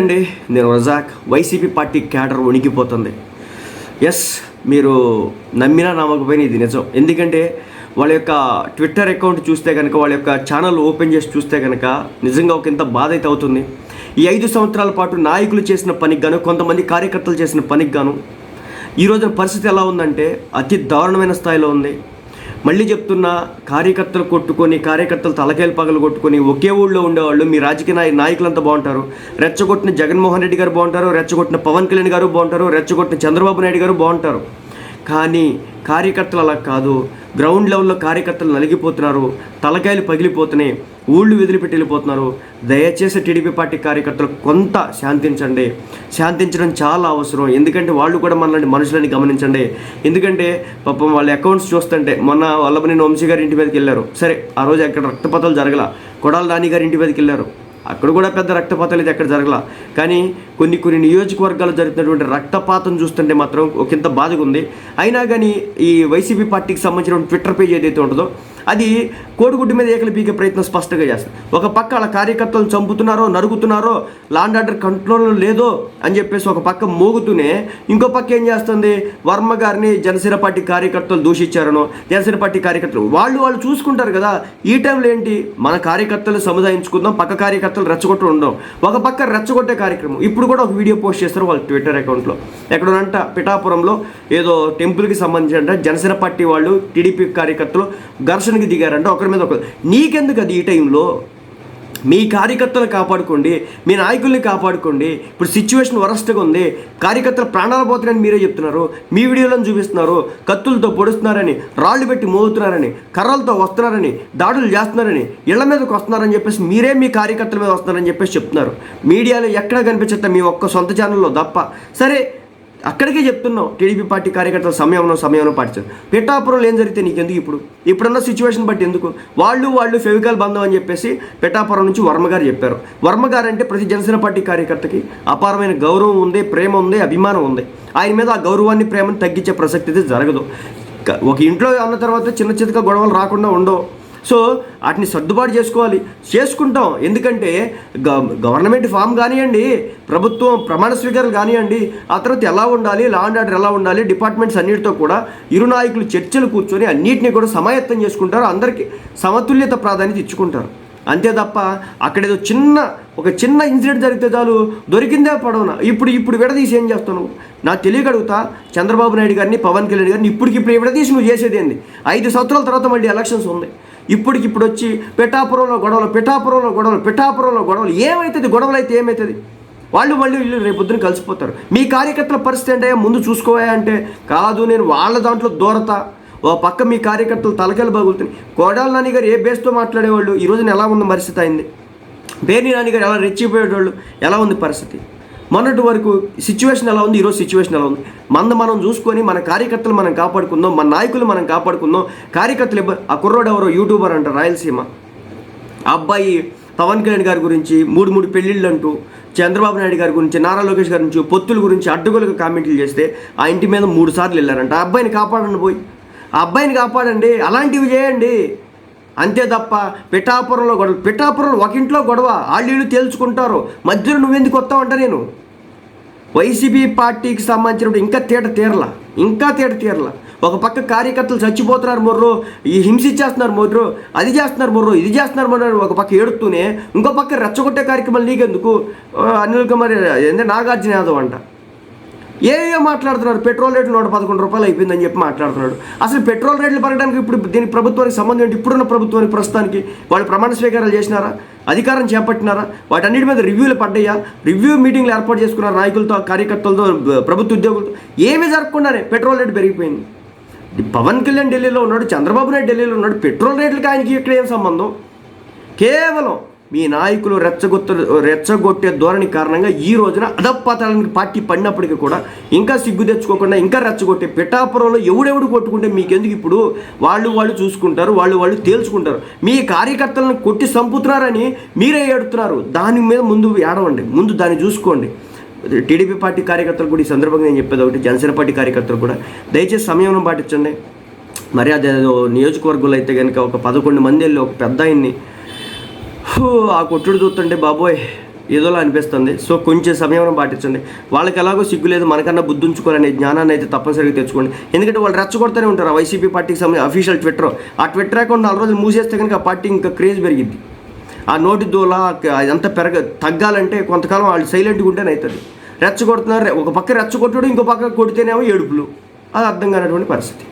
అండి నేను Razak YCP party cadre వణికిపోతుంది. ఎస్ మీరు నమ్మినా నమ్మకపోయినా ఇది నిజం. ఎందుకంటే వాళ్ళ యొక్క ట్విట్టర్ అకౌంట్ చూస్తే కనుక వాళ్ళ యొక్క ఛానల్ ఓపెన్ చేసి చూస్తే కనుక నిజంగా ఒక ఇంత బాధ అయితే అవుతుంది. ఈ ఐదు సంవత్సరాల పాటు నాయకులు చేసిన పనికి గాను కొంతమంది కార్యకర్తలు చేసిన పనికి గాను ఈ రోజున పరిస్థితి ఎలా ఉందంటే అతి దారుణమైన స్థాయిలో ఉంది. మళ్ళీ చెప్తున్నా కార్యకర్తలు కొట్టుకొని కార్యకర్తలు తలకాయలు పగలు కొట్టుకొని ఒకే ఊళ్ళో ఉండేవాళ్ళు మీ రాజకీయ నాయ నాయకులంతా బాగుంటారు. రెచ్చగొట్టిన జగన్మోహన్ రెడ్డి గారు బాగుంటారు రెచ్చగొట్టిన పవన్ కళ్యాణ్ గారు బాగుంటారు రెచ్చగొట్టిన చంద్రబాబు నాయుడు గారు బాగుంటారు. కానీ కార్యకర్తలు అలా కాదు. గ్రౌండ్ లెవెల్లో కార్యకర్తలు నలిగిపోతున్నారు. తలకాయలు పగిలిపోతున్నాయి. ఊళ్ళు వదిలిపెట్టి వెళ్ళిపోతున్నారు. దయచేసి టీడీపీ పార్టీ కార్యకర్తలు కొంత శాంతించండి. శాంతించడం చాలా అవసరం. ఎందుకంటే వాళ్ళు కూడా మనలాంటి మనుషులని గమనించండి. ఎందుకంటే పాపం వాళ్ళ అకౌంట్స్ చూస్తుంటే మొన్న వల్లభనేని వంశీ గారి ఇంటి మీదకి వెళ్ళారు. సరే ఆ రోజు అక్కడ రక్తపాతాలు జరగల కొడాల రాణి గారి ఇంటి మీదకి వెళ్ళారు. అక్కడ కూడా పెద్ద రక్తపాతం లేదు ఎక్కడ జరగల. కానీ కొన్ని కొన్ని నియోజకవర్గాలు జరుగుతున్నటువంటి రక్తపాతం చూస్తుంటే మాత్రం ఒకంత బాధగా ఉంది. అయినా కానీ ఈ వైసీపీ పార్టీకి సంబంధించిన ట్విట్టర్ పేజ్ ఏదైతే ఉంటుందో అది కోడిగుడ్డు మీద ఏకలు పీకే ప్రయత్నం స్పష్టంగా చేస్తుంది. ఒక పక్క వాళ్ళ కార్యకర్తలు చంపుతున్నారో నరుగుతున్నారో లాండ్ ఆర్డర్ కంట్రోల్ లేదో అని చెప్పేసి ఒక పక్క మోగుతూనే ఇంకో పక్క ఏం చేస్తుంది? వర్మ గారిని జనసేన పార్టీ కార్యకర్తలు దూషించారనో జనసేన పార్టీ కార్యకర్తలు వాళ్ళు వాళ్ళు చూసుకుంటారు కదా ఈ టైంలో ఏంటి? మన కార్యకర్తలు సముదాయించుకుందాం పక్క కార్యకర్తలు రెచ్చగొట్టు ఉండడం ఒక పక్క రెచ్చగొట్టే కార్యక్రమం. ఇప్పుడు కూడా ఒక వీడియో పోస్ట్ చేస్తారు వాళ్ళ ట్విట్టర్ అకౌంట్లో ఎక్కడనంట పిఠాపురంలో ఏదో టెంపుల్కి సంబంధించిన జనసేన పార్టీ వాళ్ళు టీడీపీ కార్యకర్తలు ఘర్షణ యుద్ధానికి దిగారంటే ఒకరి మీద ఒకరు. నీకెందుకు అది ఈ టైంలో? మీ కార్యకర్తలు కాపాడుకోండి మీ నాయకుల్ని కాపాడుకోండి. ఇప్పుడు సిచ్యువేషన్ వరస్ట్గా ఉంది. కార్యకర్తలు ప్రాణాలు పోతున్నాయని మీరే చెప్తున్నారు. మీ వీడియోలను చూపిస్తున్నారు. కత్తులతో పొడుస్తున్నారని రాళ్ళు పెట్టి మోగుతున్నారని కర్రలతో వస్తున్నారని దాడులు చేస్తున్నారని ఇళ్ళ మీదకి వస్తున్నారని చెప్పేసి మీరే మీ కార్యకర్తల మీద వస్తున్నారని చెప్పేసి చెప్తున్నారు. మీడియాలో ఎక్కడ కనిపించట్ట మీ ఒక్క సొంత ఛానల్లో తప్ప. సరే అక్కడికే చెప్తున్నావు. టీడీపీ పార్టీ కార్యకర్తల సమయంలో సమయంలో పాటించారు పిఠాపురంలో ఏం జరిగితే నీకెందుకు ఇప్పుడు? ఇప్పుడున్న సిచ్యువేషన్ బట్టి ఎందుకు? వాళ్ళు వాళ్ళు ఫెవికల్ బంధం అని చెప్పేసి పిఠాపురం నుంచి వర్మగారు చెప్పారు. వర్మగారు అంటే ప్రతి జనసేన పార్టీ కార్యకర్తకి అపారమైన గౌరవం ఉంది ప్రేమ ఉంది అభిమానం ఉంది. ఆయన మీద ఆ గౌరవాన్ని ప్రేమను తగ్గించే ప్రసక్తి అయితే జరగదు. ఒక ఇంట్లో అన్న తర్వాత చిన్న చితక గొడవలు రాకుండా ఉండవు. సో వాటిని సర్దుబాటు చేసుకోవాలి. చేసుకుంటాం. ఎందుకంటే గ- గవర్నమెంట్ ఫామ్ కానివ్వండి ప్రభుత్వం ప్రమాణ స్వీకారాలు కానివ్వండి ఆ తర్వాత ఎలా ఉండాలి లా అండ్ ఆర్డర్ ఎలా ఉండాలి డిపార్ట్మెంట్స్ అన్నిటితో కూడా ఇరు నాయకులు చర్చలు కూర్చొని అన్నిటిని కూడా సమాయత్తం చేసుకుంటారు. అందరికీ సమతుల్యత ప్రాధాన్యత ఇచ్చుకుంటారు. అంతే తప్ప అక్కడేదో చిన్న ఒక చిన్న ఇన్సిడెంట్ జరిగితే చాలు దొరికిందే పడవన. ఇప్పుడు ఇప్పుడు విడదీసి ఏం చేస్తాను నాకు తెలియక అడుగుతా చంద్రబాబు నాయుడు గారిని పవన్ కళ్యాణ్ గారిని ఇప్పటికిప్పుడు విడదీసి నువ్వు చేసేది ఏంది? ఐదు సంవత్సరాల తర్వాత మళ్ళీ ఎలక్షన్స్ ఉంది ఇప్పటికిప్పుడు వచ్చి పిఠాపురంలో గొడవలు పిఠాపురంలో గొడవలు పిఠాపురంలో గొడవలు. ఏమవుతుంది గొడవలు అయితే ఏమవుతుంది వాళ్ళు మళ్ళీ వీళ్ళు రేపొద్దున కలిసిపోతారు. మీ కార్యకర్తల పరిస్థితి ఏంటయ్యా? ముందు చూసుకోవా అంటే కాదు నేను వాళ్ళ దాంట్లో దూరతా. ఓ పక్క మీ కార్యకర్తలు తలకెళ్ళి బగులుతున్నాయి. కోడాల నాని గారు ఏ బేస్తో మాట్లాడేవాళ్ళు? ఈ రోజున ఎలా ఉంది పరిస్థితి అయింది? పేర్ని నాని గారు ఎలా రెచ్చిపోయేటోళ్ళు? ఎలా ఉంది పరిస్థితి? మొన్నటి వరకు సిచ్యువేషన్ ఎలా ఉంది? ఈరోజు సిచ్యువేషన్ ఎలా ఉంది? మంద మనం చూసుకొని మన కార్యకర్తలు మనం కాపాడుకుందాం మన నాయకులు మనం కాపాడుకుందాం. కార్యకర్తలు ఆ కుర్రోడు ఎవరో యూట్యూబర్ అంట రాయలసీమ. ఆ అబ్బాయి పవన్ కళ్యాణ్ గారి గురించి మూడు మూడు పెళ్ళిళ్ళు అంటూ చంద్రబాబు నాయుడు గారి గురించి నారా లోకేష్ గారి గురించి పొత్తుల గురించి అడ్డుగోలుగా కామెంట్లు చేస్తే ఆ ఇంటి మీద మూడు సార్లు వెళ్ళారంట. ఆ అబ్బాయిని కాపాడండి పోయి. ఆ అబ్బాయిని కాపాడండి. అలాంటివి చేయండి. అంతే తప్ప పిఠాపురంలో గొడవ పిఠాపురంలో ఒక ఇంట్లో గొడవ. వాళ్ళు తేల్చుకుంటారు. మధ్యలో నువ్వెందుకు వస్తావంట నేను? వైసీపీ పార్టీకి సంబంధించిన ఇంకా తేట తీరల ఇంకా తేట తీరల. ఒక పక్క కార్యకర్తలు చచ్చిపోతున్నారు మొర్రో ఈ హింసించేస్తున్నారు మొర్రో అది చేస్తున్నారు మొర్రో ఇది చేస్తున్నారు మొర్రో ఒక పక్క ఏడుతూనే ఇంకో పక్క రెచ్చగొట్టే కార్యక్రమాలు నీకెందుకు? అనిల్ కుమార్ ఏంటంటే నాగార్జున యాదవ్ అంట. ఏ మాట్లాడుతున్నారు పెట్రోల్ రేట్లు నూట పదకొండు రూపాయలు అయిపోయిందని చెప్పి మాట్లాడుతున్నాడు. అసలు పెట్రోల్ రేట్లు పెరగడానికి ఇప్పుడు దీని ప్రభుత్వానికి సంబంధం ఏంటి? ఇప్పుడున్న ప్రభుత్వానికి ప్రస్తుతానికి వాళ్ళు ప్రమాణ స్వీకారాలు చేసినారా? అధికారం చేపట్టినారా? వాటన్నిటి మీద రివ్యూలు పడ్డాయా? రివ్యూ మీటింగ్లు ఏర్పాటు చేసుకున్న నాయకులతో కార్యకర్తలతో ప్రభుత్వ ఉద్యోగులతో ఏమీ జరగకుండానే పెట్రోల్ రేటు పెరిగిపోయింది. పవన్ కళ్యాణ్ ఢిల్లీలో ఉన్నాడు చంద్రబాబు నాయుడు ఢిల్లీలో ఉన్నాడు పెట్రోల్ రేట్లకి ఆయనకి ఇక్కడ ఏం సంబంధం? కేవలం మీ నాయకులు రెచ్చగొత్త రెచ్చగొట్టే ధోరణి కారణంగా ఈ రోజున అధపాతానికి పార్టీ పడినప్పటికీ కూడా ఇంకా సిగ్గు తెచ్చుకోకుండా ఇంకా రెచ్చగొట్టే పిఠాపురంలో ఎవడెవడు కొట్టుకుంటే మీకెందుకు ఇప్పుడు? వాళ్ళు వాళ్ళు చూసుకుంటారు వాళ్ళు వాళ్ళు తేల్చుకుంటారు. మీ కార్యకర్తలను కొట్టి చంపుతున్నారని మీరే ఏడుతున్నారు. దాని మీద ముందు ఏడవండి. ముందు దాన్ని చూసుకోండి. టీడీపీ పార్టీ కార్యకర్తలు కూడా ఈ సందర్భంగా నేను చెప్పేది ఒకటి జనసేన పార్టీ కార్యకర్తలు కూడా దయచేసి సమయం పాటించండి. మరి అదే నియోజకవర్గంలో అయితే కనుక ఒక పదకొండు మంది వెళ్ళి ఒక పెద్ద ఆయన్ని ఆ కొట్టుడు చూస్తుంటే బాబోయ్ ఏదోలా అనిపిస్తుంది. సో కొంచెం సమయం పాటించండి. వాళ్ళకి ఎలాగో సిగ్గు లేదు మనకన్నా బుద్ధి ఉంచుకోవాలనే జ్ఞానాన్ని అయితే తప్పనిసరిగా తెచ్చుకోండి. ఎందుకంటే వాళ్ళు రెచ్చగొడతానే ఉంటారు. ఆ వైసీపీ పార్టీకి సంబంధించి అఫీషియల్ ట్విట్టర్ ఆ ట్విట్టర్ అకౌంట్ నాలుగు రోజులు మూసేస్తే కనుక ఆ పార్టీ ఇంకా క్రేజ్ పెరిగింది ఆ నోటి దూల అదంతా పెరగ తగ్గాలంటే కొంతకాలం వాళ్ళు సైలెంట్గా ఉంటేనే అవుతుంది. రెచ్చగొడుతున్నారు ఒక పక్క రెచ్చగొట్టడు ఇంకో పక్క కొడితేనేమో ఏడుపులు. అది అర్థం కానటువంటి పరిస్థితి.